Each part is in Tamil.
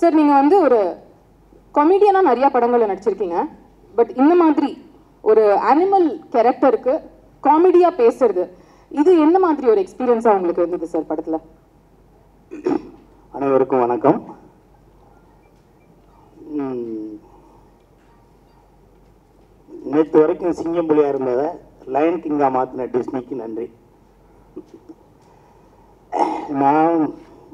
சார் நீங்கள் வந்து ஒரு காமெடியனாக நிறையா படங்களில் நடிச்சிருக்கீங்க. பட் இந்த மாதிரி ஒரு அனிமல் கேரக்டருக்கு காமெடியாக பேசுறது இது எந்த மாதிரி ஒரு எக்ஸ்பீரியன்ஸாக உங்களுக்கு இருந்தது சார் படத்தில்? அனைவருக்கும் வணக்கம். நேற்று வரைக்கும் சிங்கம் புலியாக இருந்ததை லயன் கிங்காக மாற்றின டிஸ்னிக்கு நன்றி. நான்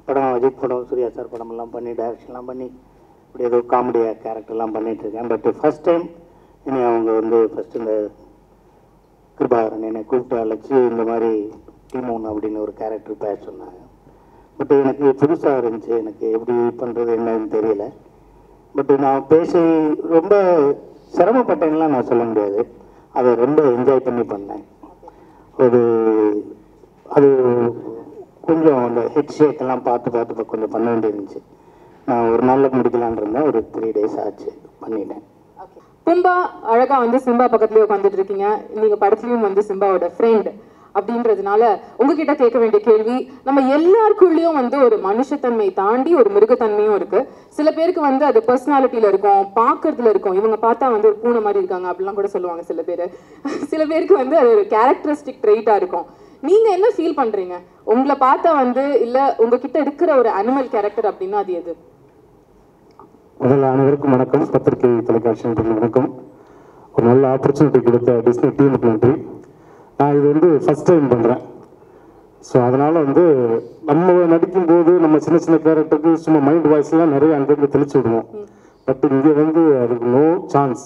படம் அஜித் படம் சூர்யா சார் படமெல்லாம் பண்ணி டைரக்ஷன்லாம் பண்ணி இப்படி ஏதோ காமெடியாக கேரக்டர்லாம் பண்ணிகிட்ருக்கேன் பட் ஃபஸ்ட் டைம் இனி அவங்க வந்து ஃபஸ்ட்டு இந்த கிருபாகரன் என்னை கூப்பிட்டு அழைச்சி இந்த மாதிரி டீமோன் அப்படின்னு ஒரு கேரக்டர் பேச சொன்னாங்க. பட் எனக்கு புதுசாக இருந்துச்சு. எனக்கு எப்படி பண்ணுறது என்னன்னு தெரியல. பட் நான் பேசி ரொம்ப சிரமப்பட்டேன்லாம் நான் சொல்ல முடியாது. அதை ரொம்ப என்ஜாய் பண்ணி பண்ணேன். ஒரு அது கொஞ்சம் அந்த ஹெட் ஷேக்கெல்லாம் பார்த்து பார்த்து கொஞ்சம் பண்ண வேண்டியிருந்துச்சு. நான் ஒரு நாளில் முடிக்கலான் இருந்தேன். ஒரு த்ரீ டேஸ் ஆச்சு பண்ணிட்டேன். பும்பா அழகாக வந்து சிம்பா பக்கத்துலேயே உட்காந்துட்டு இருக்கீங்க. நீங்கள் படத்துலையும் வந்து சிம்பாவோட ஃப்ரெண்ட் அப்படின்றதுனால உங்ககிட்ட கேட்க வேண்டிய கேள்வி நம்ம எல்லாருக்குள்ளேயும் வந்து ஒரு மனுஷத்தன்மை தாண்டி ஒரு மிருகத்தன்மையும் இருக்கு. சில பேருக்கு வந்து அது பர்சனாலிட்டியில இருக்கும் பார்க்கறதுல இருக்கும். இவங்க பார்த்தா வந்து ஒரு பூனை மாதிரி இருக்காங்க அப்படிலாம் கூட சொல்லுவாங்க சில பேர். சில பேருக்கு வந்து அது ஒரு கேரக்டரிஸ்டிக் ட்ரெயிட்டா இருக்கும். நீங்க என்ன ஃபீல் பண்றீங்க? உங்களை பார்த்தா வந்து இல்ல உங்ககிட்ட இருக்கிற ஒரு அனிமல் கேரக்டர் அப்படின்னா அது எது? முதல்ல அனைவருக்கும் வணக்கம். பத்திரிகை தொலைக்காட்சி வணக்கம். ஒரு நல்ல ஆப்பர்ச்சுனிட்டி கொடுத்த டிஸ்னி டீமுக்கு நன்றி. நான் இது வந்து ஃபர்ஸ்ட் டைம் பண்ணுறேன் ஸோ அதனால் வந்து நம்ம நடிக்கும்போது நம்ம சின்ன சின்ன கேரக்டருக்கு சும்மா மைண்ட் வாய்ஸ்லாம் நிறைய அங்கங்கே தெளிச்சு விடுவோம். பட் இங்கே வந்து அதுக்கு நோ சான்ஸ்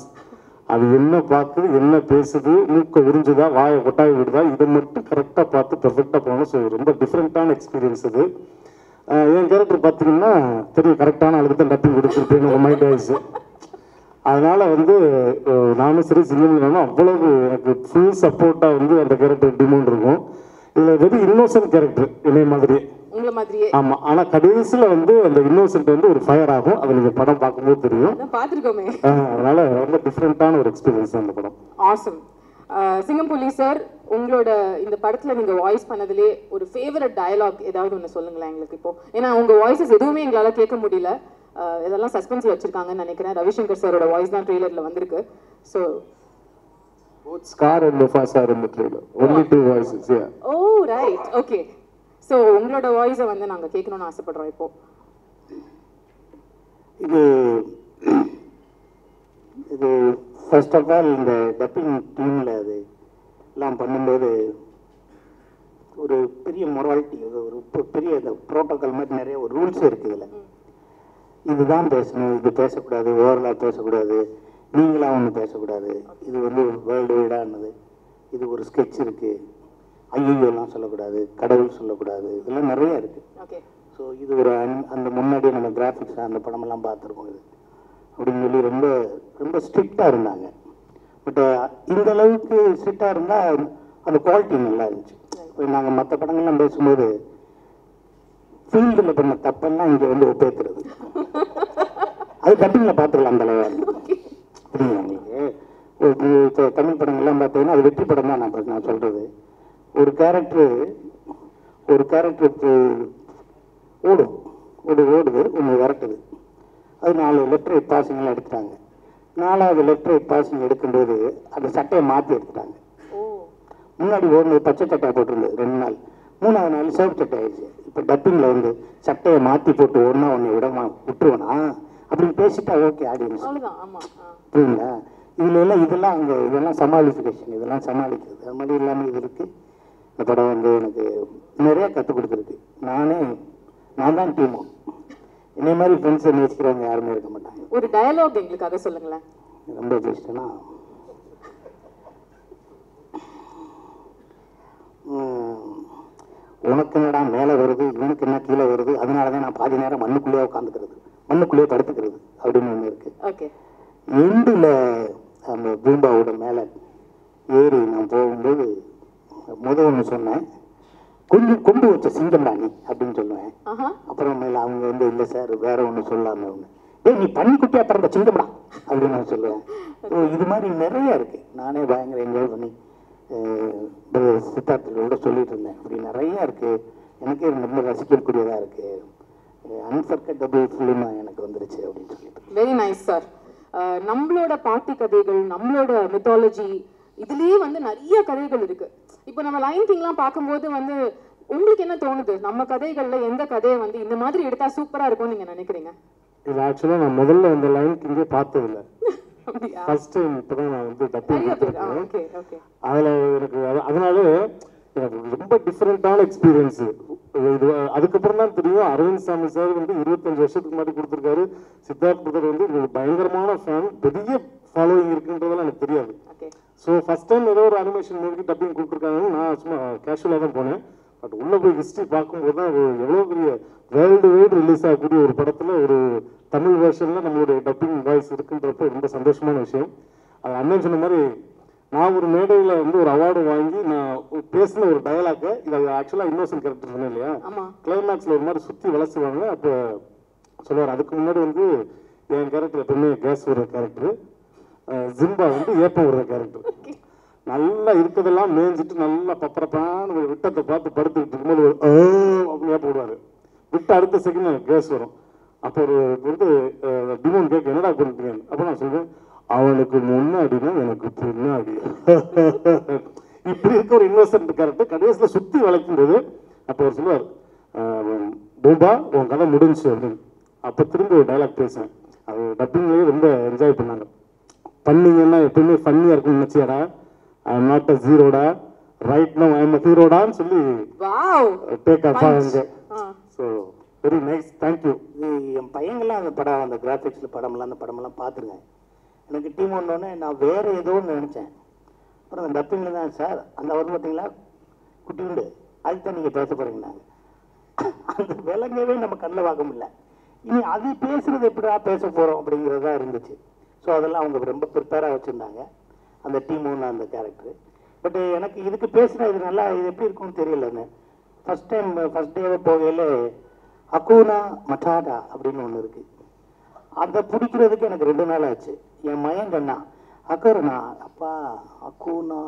அது என்ன பார்க்குது என்ன பேசுது மூக்கை உறிஞ்சுதா வாயை கொட்டாய் விடுதா இதை மட்டும் கரெக்டாக பார்த்து பெர்ஃபெக்டாக போகணும் ஸோ ரொம்ப டிஃப்ரெண்ட்டான எக்ஸ்பீரியன்ஸ் இது. என் கேரக்டர் பார்த்தீங்கன்னா தெரியும் கரெக்டான அளவுக்கு தான் டப்பிங் கொடுத்துருப்பேன் உங்கள் மைண்ட் வாய்ஸ் அதனால் வந்து நானும் சரி சிங்கம் அவ்வளவு எனக்கு ஃபுல் சப்போர்ட்டாக வந்து அந்த கேரக்டர் டிமாண்ட் இருக்கும். இதில் வெரி இன்னோசன்ட் கேரக்டர் என்னை மாதிரி உங்களை மாதிரியே. ஆமாம் ஆனால் கடைசியில் வந்து அந்த இன்னோசன்ட் வந்து ஒரு ஃபயர் ஆகும். அது நீங்கள் படம் பார்க்கும்போது தெரியும். அஹ் அதனால ரொம்ப டிஃப்ரெண்ட்டான ஒரு எக்ஸ்பீரியன்ஸ் அந்த படம். ஆசம் சிங்கம்புலி சார் உங்களோட இந்த படத்துல நீங்க வாய்ஸ் பண்ணதுலே ஒரு ஃபேவரட் டயலாக் ஏதாவது ஒன்று சொல்லுங்களேன் எங்களுக்கு இப்போ. ஏன்னா உங்க வாய்ஸஸ் எதுவுமே எங்களால கேட்க முடியல. இதெல்லாம் சஸ்பென்ஸ் வச்சிருக்காங்கன்னு நினைக்கிறேன். ரவிசங்கர் சாரோட வாய்ஸ் தான் ட்ரெய்லர்ல வந்திருக்கு. So Both Scar and Mufasa are in the trailer. Only two voices, yeah. Oh right okay so உங்களோட வாய்ஸை வந்து நாங்கள் கேட்கணும்னு ஆசைப்படுறோம் இப்போ. இது இது ஃபர்ஸ்ட் ஆஃப் ஆல் இந்த டப்பிங் டீமில் அது எல்லாம் பண்ணும்போது ஒரு பெரிய மொராலிட்டி ஒரு பெரிய இந்த ப்ரோட்டோக்கால் மாதிரி நிறைய ஒரு ரூல்ஸ் இருக்குது இதில். இதுதான் பேசணும் இது பேசக்கூடாது ஓவரலாக பேசக்கூடாது நீங்களாம் ஒன்று பேசக்கூடாது. இது வந்து வேர்ல்டு வைடானது இது ஒரு ஸ்கெட்ச் இருக்குது ஐயோலாம் சொல்லக்கூடாது கடவுள் சொல்லக்கூடாது இதெல்லாம் நிறைய இருக்குது ஸோ இது ஒரு அந்த முன்னாடி நம்ம கிராஃபிக்ஸ் அந்த படமெல்லாம் பார்த்துருக்கோம் இது. அப்படின்னு சொல்லி ரொம்ப ரொம்ப ஸ்ட்ரிக்டாக இருந்தாங்க. பட் இந்த அளவுக்கு ஸ்ட்ரிக்டாக இருந்தால் அந்த குவாலிட்டி நல்லா இருந்துச்சு. இப்போ நாங்கள் மற்ற படங்கள்லாம் பேசும்போது ஃபீல்டில் பண்ண தப்பெல்லாம் இங்கே வந்து ஒப்பேத்துறது. அது கட்டிங்கில் பார்த்துக்கலாம் அந்த அளவு புரியுங்களா உங்களுக்கு? தமிழ் படங்கள்லாம் பார்த்தீங்கன்னா அது வெற்றி படம் தான் நான் நான் சொல்கிறது ஒரு கேரக்டர் ஒரு கேரக்டருக்கு ஓடும் ஓடு ஓடுது ஒன்று விரட்டுது. அது நாலு லெட்டர் பாசிங்லாம் எடுத்துட்டாங்க. நாலாவது லெட்டர் பாசிங் எடுக்கும்போது அந்த சட்டையை மாற்றி எடுத்துட்டாங்க. முன்னாடி ஓடுனது பச்சை சட்டை போட்டிருந்தது ரெண்டு நாள். மூணாவது நாள் சிவப்பு சட்டை ஆயிடுச்சு. இப்போ டப்பிங்கில் வந்து சட்டையை மாற்றி போட்டு ஒன்றா ஒன்று விடமா விட்டுருவனா? அப்படின்னு பேசிட்டா ஓகே ஆடியன்ஸ். புரியுங்களா இதுல எல்லாம் இதெல்லாம் அங்கே இதெல்லாம் சமாளிஃபிகேஷன் இதெல்லாம் சமாளிக்கிறது. அது மாதிரி இல்லாமல் இது இருக்கு. இந்த படம் வந்து எனக்கு நிறைய கற்றுக் கொடுத்துருக்கு. நானே நான் தான் டீமோ என்னை மாதிரி ஃப்ரெண்ட்ஸை நேசிக்கிறவங்க யாருமே இருக்க மாட்டாங்க. ஒரு டயலாக் எங்களுக்காக சொல்லுங்களேன். ரொம்ப உம், உனக்கு என்னடா மேலே வருது இவனுக்கு என்ன கீழே வருது? அதனால தான் நான் பாதி நேரம் மண்ணுக்குள்ளேயே உட்காந்துக்கிறது மண்ணுக்குள்ளேயே படுத்துக்கிறது அப்படின்னு ஒன்று இருக்குது ஓகே. எண்டில் அந்த பூம்பாவோட மேலே ஏறி நான் போகும்போது முத ஒன்று சொன்னேன். கொஞ்சம் கொண்டு வச்ச சிங்கம்டா நீ அப்படின்னு சொல்லுவேன். அப்புறம் மேலே அவங்க வந்து இல்லை சார் வேற ஒன்று சொல்லாம ஒன்று ஏய் நீ பன்னிக்குட்டியா பிறந்த சிங்கம்டா அப்படின்னு நான் சொல்லுவேன். ஸோ இது மாதிரி நிறைய இருக்கு. நானே பயங்கர என்ஜாய் பண்ணி சித்தார்த்தோட சொல்லிட்டு இருந்தேன். அப்படி நிறைய இருக்கு. எனக்கே ரொம்ப ரசிக்கக்கூடியதாக இருக்கு. அன்ஃபர்கட்டபிள் ஃபிலிமாக எனக்கு வந்துருச்சு அப்படின்னு சொல்லிட்டு. வெரி நைஸ் சார் நம்மளோட பாட்டி கதைகள் நம்மளோட மித்தாலஜி இதுலயே வந்து நிறைய கதைகள் இருக்கு. இப்போ நம்ம லைன் கிங்லாம் பார்க்கும்போது வந்து உங்களுக்கு என்ன தோணுது? நம்ம கதைகள்ல எந்த கதையை வந்து இந்த மாதிரி எடுத்தா சூப்பரா இருக்கும்னு நீங்க நினைக்கிறீங்க? இது ஆக்சுவலாக நான் முதல்ல இந்த லைன் கிங்கே பார்த்ததில்ல. ஃபர்ஸ்ட் டைம் இப்போ தான் நான் வந்து டப்பிங் அதில் எனக்கு அது- அதனால எனக்கு ரொம்ப டிஃப்ரெண்ட்டான எக்ஸ்பீரியன்ஸு இது அதுக்கப்புறம் தான் தெரியும் அரவிந்த் சாமி சார் வந்து இருபத்தஞ்சு வருஷத்துக்கு முன்னாடி கொடுத்துருக்காரு. சித்தார்த் புத்தர் வந்து பயங்கரமான ஃபேன் பெரிய ஃபாலோவிங் இருக்குன்றதெல்லாம் எனக்கு தெரியாது. ஓகே ஸோ ஃபர்ஸ்ட் டைம் ஏதோ ஒரு அனிமேஷன் மூவிக்கு டப்பிங் கொடுத்துருக்காங்கன்னு நான் சும்மா கேஷுவலாக தான் போனேன். பட் உள்ளே போய் ஹிஸ்ட்ரி பார்க்கும்போது தான் ஒரு எவ்வளோ பெரிய வேர்ல்டு வைடு ரிலீஸ் ஆகக்கூடிய ஒரு படத்தில் ஒரு தமிழ் வேர்ஷனில் நம்மளுடைய டப்பிங் வாய்ஸ் இருக்குன்றப்ப ரொம்ப சந்தோஷமான விஷயம். அது அண்ணன் சொன்ன மாதிரி நான் ஒரு மேடையில் வந்து ஒரு அவார்டு வாங்கி நான் பேசின ஒரு டயலாக்கை இதை ஆக்சுவலாக இன்னோசன் கேரக்டர் சொன்னேன் இல்லையா? கிளைமேக்ஸில் ஒரு மாதிரி சுற்றி வளசுவாங்க அப்போ சொல்லுவார் அதுக்கு முன்னாடி வந்து என் கேரக்டர் எப்பவுமே கேஸ் விடுற கேரக்டர் ஜிம்பா வந்து ஏப்பம் விடுற கேரக்டர். நல்லா இருக்கிறதெல்லாம் மேய்ஞ்சிட்டு நல்லா பப்பரப்பான ஒரு விட்டத்தை பார்த்து படுத்துக்கிட்டு இருக்கும்போது ஒரு அப்படின்னு ஏப்பம் விடுவாரு. விட்டு அடுத்த செகண்ட் கேஸ் வரும். அப்போ ஒரு வந்து டிமோன் கேட்க என்னடா பண்ணுறீங்க அப்போ நான் சொல்றேன் அவனுக்கு முன்னாடினா எனக்கு பின்னாடி. இப்படி இருக்க ஒரு இன்னோசன்ட் கேரக்டர் கடைசியில் சுற்றி வளைக்கும் போது அப்போ அவர் சொல்லுவார் "ஆஹ், பூபா உன் கதை முடிஞ்சு அப்படின்னு. அப்போ திரும்பி ஒரு டைலாக் பேசுவேன். அது டப்பிங்லேயே ரொம்ப என்ஜாய் பண்ணாங்க. பண்ணீங்கன்னா எப்பவுமே ஃபன்னியாக இருக்கும்னு நினச்சியாடா? I am not a ஜீரோடா right no I am a ஹீரோடான்னு சொல்லி வாவ் டேக் ஆஃப் ஆகுங்க so very nice thank you என் பையங்களாம் அந்த படம் அந்த கிராஃபிக்ஸில் படமெல்லாம் அந்த படமெல்லாம் பார்த்துருங்க. எனக்கு டீம் ஒன்னொன்னே நான் வேற ஏதோ ஒன்று நினச்சேன். அப்புறம் அந்த டப்பிங்கில் தான் சார் அந்த வரும் பார்த்தீங்களா? குட்டி உண்டு அதுக்கு தான் நீங்கள் பேச போகிறீங்கன்னாங்க அந்த விலங்கவே நம்ம கண்ணில் பார்க்க முடியல. இனி அது பேசுறது எப்படிடா பேச போகிறோம் அப்படிங்கிறது தான் இருந்துச்சு. ஸோ அதெல்லாம் அவங்க ரொம்ப ப்ரிப்பேராக வச்சுருந்தாங்க. அந்த டீம் ஒன்று அந்த கேரக்டரு பட் எனக்கு இதுக்கு பேசுனா இது நல்லா இது எப்படி இருக்கும்னு தெரியலன்னு ஃபர்ஸ்ட் டைம் ஃபஸ்ட் டேவே போகையில் அக்கூனா மட்டாடா அப்படின்னு ஒன்று இருக்குது அதை பிடிக்கிறதுக்கு எனக்கு ரெண்டு நாள் ஆச்சு. என் மயன் சொன்னா அக்கருண்ணா அப்பா அக்கூனா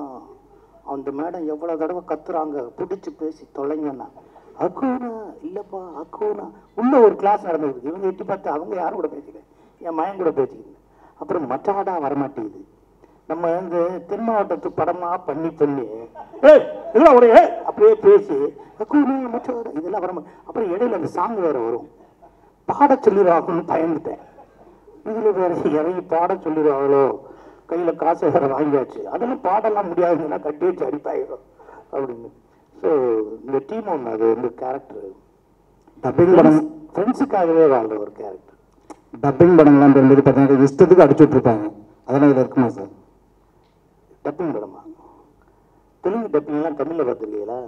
அந்த மேடம் எவ்வளோ தடவை கத்துறாங்க பிடிச்சி பேசி தொலைங்கன்னா அக்கூனா இல்லைப்பா அக்கூனா உள்ள ஒரு கிளாஸ் நடந்தது இவங்க எட்டி பார்த்து அவங்க யாரும் கூட பேசிக்கிறேன் என் மயன் கூட பேசிக்கிறேன் அப்புறம் மச்சாடா வரமாட்டேங்குது. நம்ம வந்து தென் மாவட்டத்து படமா பண்ணி பண்ணி ஏய் இதெல்லாம் ஒரு அப்படியே பேசி மச்சாடா இதெல்லாம் வரமா அப்புறம் இடையில அந்த சாங் வேற வரும். பாட சொல்லிடுவாங்கன்னு பயந்துட்டேன். இதில் வேற இறங்கி பாட சொல்லிடுவாங்களோ? கையில் காசு வேற வாங்கியாச்சு. அதெல்லாம் பாடலாம் முடியாதுன்னா கட்டி வச்சு அடிப்பாயிரும் அப்படின்னு. ஸோ இந்த டீம் ஒன்று அது வந்து கேரக்டர் படம். ஃப்ரெண்ட்ஸுக்காகவே வாழ்ற ஒரு கேரக்டர் டப்பிங் படங்கள்லாம் போது பார்த்தீங்கன்னா இஷ்டத்துக்கு அடிச்சு விட்ருப்பாங்க அதெல்லாம் இதில் இருக்குமா சார் டப்பிங் படமா? தெலுங்கு டப்பிங்லாம் தமிழில் பார்த்துருக்கீங்களா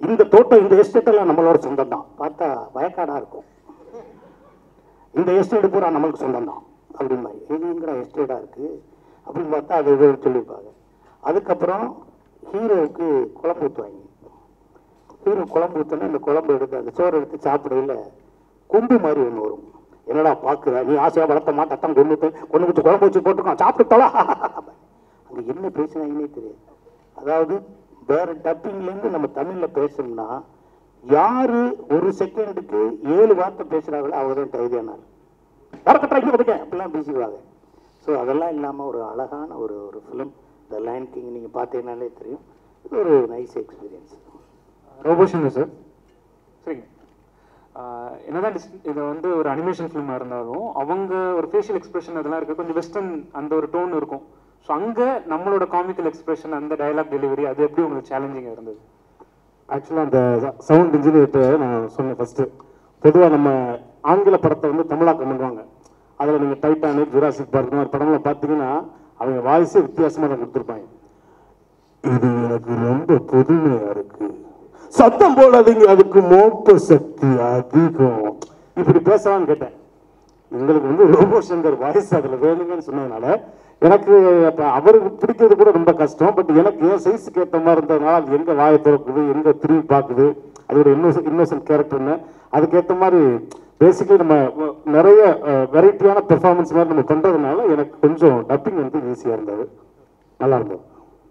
இந்த தோட்டம் இந்த எஸ்டேட்டெல்லாம் நம்மளோட சொந்தம் தான் பார்த்தா வயக்காடா இருக்கும். இந்த எஸ்டேட் பூரா நம்மளுக்கு சொந்தம் தான் அப்படிமா எதுங்கிற எஸ்டேடாக இருக்கு? அப்படின்னு பார்த்தா அது இது சொல்லியிருப்பாங்க. அதுக்கப்புறம் ஹீரோவுக்கு குழம்பு ஊற்றுவாங்க வெறும் குழம்பு ஊற்றினா இந்த குழம்பு எடுத்து அந்த சோறு எடுத்து சாப்பிடையில கொம்பு மாதிரி ஒன்று வரும். என்னடா பார்க்குற நீ ஆசையாக வளர்த்த மாட்டத்தான் கொண்டு கொண்டு வச்சு குழம்பு வச்சு போட்டுருக்கோம் சாப்பிட்டுட்டோம் அங்கே என்ன பேசுனாங்கன்னே தெரியாது. அதாவது வேற டப்பிங்லேருந்து நம்ம தமிழில் பேசணும்னா யாரு ஒரு செகண்டுக்கு ஏழு வார்த்தை பேசுகிறாங்களோ அவங்க தான் தைரியானார் வரக்கட்டா இங்கே அப்படிலாம் பேசிக்குவாங்க ஸோ அதெல்லாம் இல்லாமல் ஒரு அழகான ஒரு ஒரு ஃபிலிம் த லைன் கிங் நீங்கள் பார்த்தீங்கன்னாலே தெரியும். இது ஒரு நைஸ் எக்ஸ்பீரியன்ஸ் ரோபோஷன் சார் சரிங்க. என்னதான் இது வந்து ஒரு அனிமேஷன் ஃபிலிமாக இருந்தாலும் அவங்க ஒரு ஃபேஷியல் எக்ஸ்பிரஷன் அதெல்லாம் இருக்கு. கொஞ்சம் வெஸ்டர்ன் அந்த ஒரு டோன் இருக்கும். ஸோ அங்கே நம்மளோட காமிக்கல் எக்ஸ்பிரஷன் அந்த டயலாக் டெலிவரி அது எப்படி உங்களுக்கு சேலஞ்சிங்காக இருந்தது? ஆக்சுவலாக அந்த சவுண்ட் இன்ஜினியர்கிட்ட நான் சொன்னேன் ஃபஸ்ட்டு பொதுவாக நம்ம ஆங்கில படத்தை வந்து தமிழாக்கம் பண்ணுவாங்க. அதில் நீங்கள் டைட்டானிக் ஜுராசிக் பார்க் மாதிரி படம்லாம் பார்த்தீங்கன்னா அவங்க வாய்ஸே வித்தியாசமாக தான் கொடுத்துருப்பாங்க. இது எனக்கு ரொம்ப புதுமையா இருக்கு. சத்தம் போடாதீங்க அதுக்கு மோப்ப சக்தி அதிகம். இப்படி பேசலாம்னு கேட்டேன். எங்களுக்கு வந்து ரோபோ சங்கர் வாய்ஸ் அதில் வேணுங்கன்னு சொன்னதுனால எனக்கு அப்போ அவருக்கு பிடிக்கிறது கூட ரொம்ப கஷ்டம். பட் எனக்கு என் சைஸுக்கு ஏற்ற மாதிரி இருந்ததுனால அது எங்கே வாயை திறக்குது எங்கே திரும்பி பார்க்குது அதோட இன்னோசன் இன்னோசன்ட் கேரக்டர்னு அதுக்கேற்ற மாதிரி பேசிக்கலி நம்ம நிறைய வெரைட்டியான பெர்ஃபார்மன்ஸ் மாதிரி நம்ம பண்ணுறதுனால எனக்கு கொஞ்சம் டப்பிங் வந்து ஈஸியாக இருந்தது. நல்லா இருந்தது.